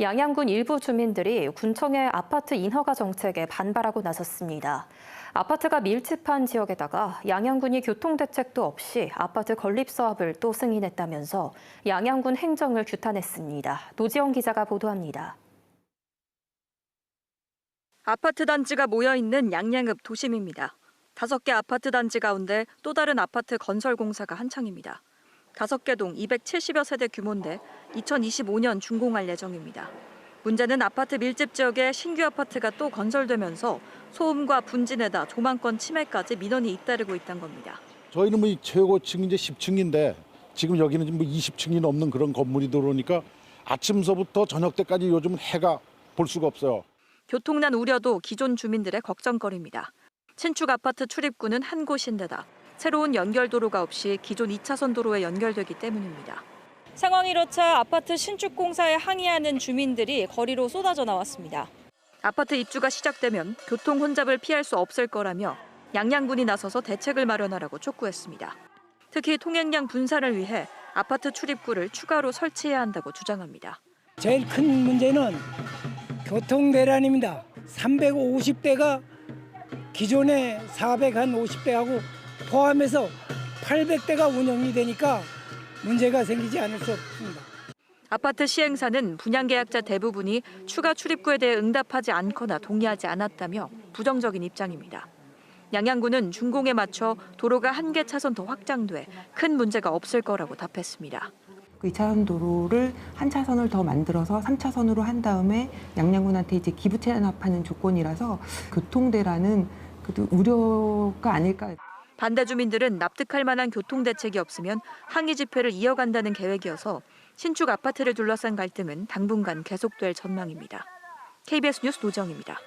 양양군 일부 주민들이 군청의 아파트 인허가 정책에 반발하고 나섰습니다. 아파트가 밀집한 지역에다가 양양군이 교통대책도 없이 아파트 건립 사업을 또 승인했다면서 양양군 행정을 규탄했습니다. 노지영 기자가 보도합니다. 아파트 단지가 모여 있는 양양읍 도심입니다. 다섯 개 아파트 단지 가운데 또 다른 아파트 건설 공사가 한창입니다. 다섯 개 동 270여 세대 규모인데 2025년 준공할 예정입니다. 문제는 아파트 밀집 지역에 신규 아파트가 또 건설되면서 소음과 분진에다 조망권 침해까지 민원이 잇따르고 있다는 겁니다. 저희는 뭐 최고층 이제 10층인데 지금 여기는 뭐 20층이 넘는 그런 건물이 들어오니까 아침서부터 저녁 때까지 요즘은 해가 볼 수가 없어요. 교통난 우려도 기존 주민들의 걱정거리입니다. 신축 아파트 출입구는 한 곳인데다 새로운 연결도로가 없이 기존 2차선 도로에 연결되기 때문입니다. 상황이 이렇자 아파트 신축 공사에 항의하는 주민들이 거리로 쏟아져 나왔습니다. 아파트 입주가 시작되면 교통 혼잡을 피할 수 없을 거라며 양양군이 나서서 대책을 마련하라고 촉구했습니다. 특히 통행량 분산을 위해 아파트 출입구를 추가로 설치해야 한다고 주장합니다. 제일 큰 문제는 교통 대란입니다. 350대가 기존에 450대하고 포함해서 800대가 운영이 되니까 문제가 생기지 않을 수 없습니다. 아파트 시행사는 분양 계약자 대부분이 추가 출입구에 대해 응답하지 않거나 동의하지 않았다며 부정적인 입장입니다. 양양군은 준공에 맞춰 도로가 한 개 차선 더 확장돼 큰 문제가 없을 거라고 답했습니다. 그 2차선 도로를 한 차선을 더 만들어서 3차선으로 한 다음에 양양군한테 이제 기부 체납하는 조건이라서 교통대라는 그래도 우려가 아닐까. 반대 주민들은 납득할 만한 교통 대책이 없으면 항의 집회를 이어간다는 계획이어서 신축 아파트를 둘러싼 갈등은 당분간 계속될 전망입니다. KBS 뉴스 노정입니다.